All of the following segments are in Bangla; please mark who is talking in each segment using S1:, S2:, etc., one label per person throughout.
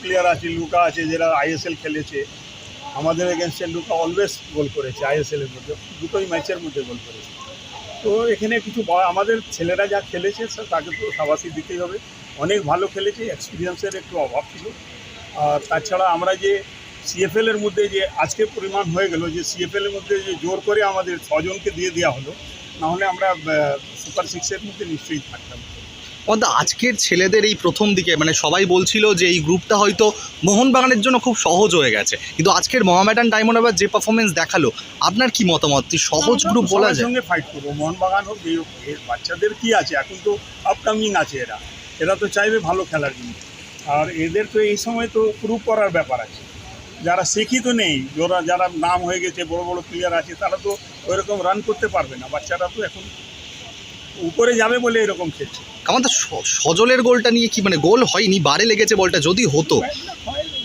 S1: প্লেয়ার আছে লুকা আছে, যারা আইএসএল খেলেছে। আমাদের এগেনস্টে লুকা অলওয়েজ গোল করেছে আইএসএল এর মধ্যে। দুটোই ম্যাচের মধ্যে গোল করেছে। তো এখানে কিছু আমাদের ছেলেরা যা খেলেছে তাকে তো সাবাসি দিতেই হবে। অনেক ভালো খেলেছে এক্সপিরিয়েন্সের একটু অভাব ছিল। আর তাছাড়া আমরা যে সিএফএল এর মধ্যে যে আজকে পরিমাণ হয়ে গেল, যে সিএফএল এর মধ্যে যে জোর করে আমাদের ছজনকে দিয়ে দেওয়া হলো, নাহলে আমরা সুপার সিক্সের মধ্যে নিশ্চয়ই থাকতাম।
S2: অন্তত আজকের ছেলেদের এই প্রথম দিকে মানে সবাই বলছিল যে এই গ্রুপটা হয়তো মোহনবাগানের জন্য খুব সহজ হয়ে গেছে। কিন্তু আজকের মোহামেডান ডায়মন্ড আবার যে পারফরমেন্স দেখাল আপনার কি মতামত? সহজ গ্রুপ বলা যায়?
S1: সঙ্গে ফাইট করব। মোহনবাগান হোক এর বাচ্চাদের কি আছে? এখন তো আপকামিং আছে এরা। এরা তো চাইবে ভালো খেলার জন্য। আর এদের তো এই সময় তো প্রুভ করার ব্যাপার আছে। যারা শিক্ষিত নেই যারা যারা নাম হয়ে গেছে বড় বড় প্লেয়ার আছে তারা তো ওইরকম রান করতে পারবে না। বাচ্চারা তো এখন উপরে যাবে বলে এরকম খেলছে।
S2: আমার তো স- সজলের গোলটা নিয়ে কি মানে গোল হয়নি? বারে লেগেছে বলটা যদি হতো।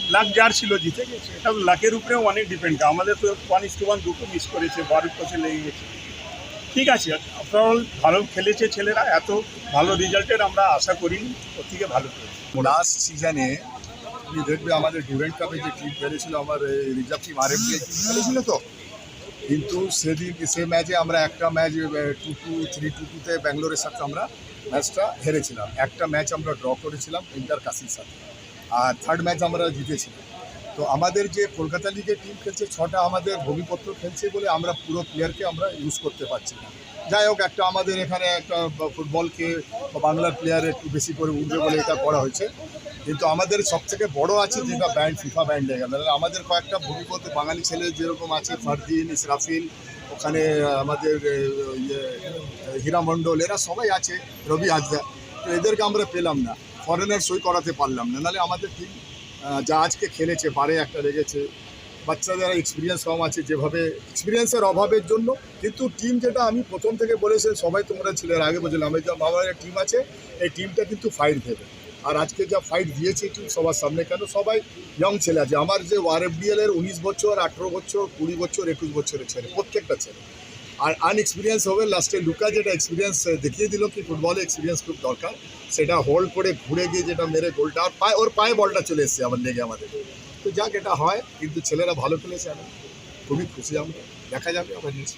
S1: লাক যার ছিল জিতে গেছে। এটা লাকের উপরেও অনেক ডিপেন্ড করে আমাদের তো ওয়ান ইস টু ওয়ান দুটো মিস করেছে বারোর কাছে লেগে গেছে। ঠিক আছে ওভারঅল ভালো খেলেছে ছেলেরা এত ভালো রেজাল্টের আমরা আশা করিনি। ওর থেকে ভালো করেছে
S3: লাস্ট সিজনে তুমি দেখবে আমাদের ডুরেন্ট কাপে যে টিম খেলেছিল আমার রিজার্ভ টিম আর খেলেছিল তো? কিন্তু সেদিন, সে ম্যাচে আমরা একটা match two two three two টুতে ব্যাঙ্গালোরের সাথে আমরা ম্যাচটা হেরেছিলাম। একটা ম্যাচ আমরা ড্র করেছিলাম ইন্টার কাশির সাথে। আর থার্ড ম্যাচ আমরা জিতেছিলাম। তো আমাদের যে কলকাতা লিগে টিম খেলছে, ছটা আমাদের ভূমিপত্র খেলছে বলে আমরা পুরো প্লেয়ারকে আমরা ইউজ করতে পারছি না। যাই হোক, একটা আমাদের এখানে একটা ফুটবলকে বাংলার প্লেয়ার একটু বেশি করে উঠবে বলে এটা করা হয়েছে। কিন্তু আমাদের সব থেকে বড় আছে যেটা ব্যান্ড ফিফা ব্যান্ড জায়গা মানে আমাদের কয়েকটা ভূমিপত্র বাঙালি ছেলে যেরকম আছে, ফারদিন ইসরাফিল ওখানে আমাদের ইয়ে হীরা মণ্ডল, এরা সবাই আছে, রবি হাজদা তো এদেরকে আমরা পেলাম না। ফরেনার সই করাতে পারলাম না। নাহলে আমাদের টিম যা আজকে খেলেছে, বারে একটা লেগেছে। বাচ্চাদের এক্সপিরিয়েন্স কম আছে যেভাবে এক্সপিরিয়েন্সের অভাবের জন্য। কিন্তু টিম যেটা আমি প্রথম থেকে বলেছি, সবাই তোমরা ছেলের আগে বলছিলাম বাবার টিম আছে, এই টিমটা কিন্তু ফাইট দেবে। আর আজকে যা ফাইট দিয়েছে টিম সবার সামনে কেন? সবাই ইয়ং ছেলে আছে। আমার যে ওয়ার এফ এর উনিশ বছর, আঠেরো বছর, কুড়ি বছর, একুশ বছরের ছেলে, প্রত্যেকটা ছেলে। আর আনএক্সপিরিয়েন্স হবে। লাস্টে লুকা যেটা এক্সপিরিয়েন্স দেখিয়ে দিল কি ফুটবলে এক্সপিরিয়েন্স খুব দরকার। সেটা হোল্ড করে ঘুরে গিয়ে যেটা মেরে গোলটা, আর পায়ে, ওর পায়ে বলটা চলে এসছে আমার লেগে আমাদের। তো যাক, এটা হয়, কিন্তু ছেলেরা ভালো খেলেছে। আমি খুবই খুশি আমরা। দেখা যাবে আবার নেক্সট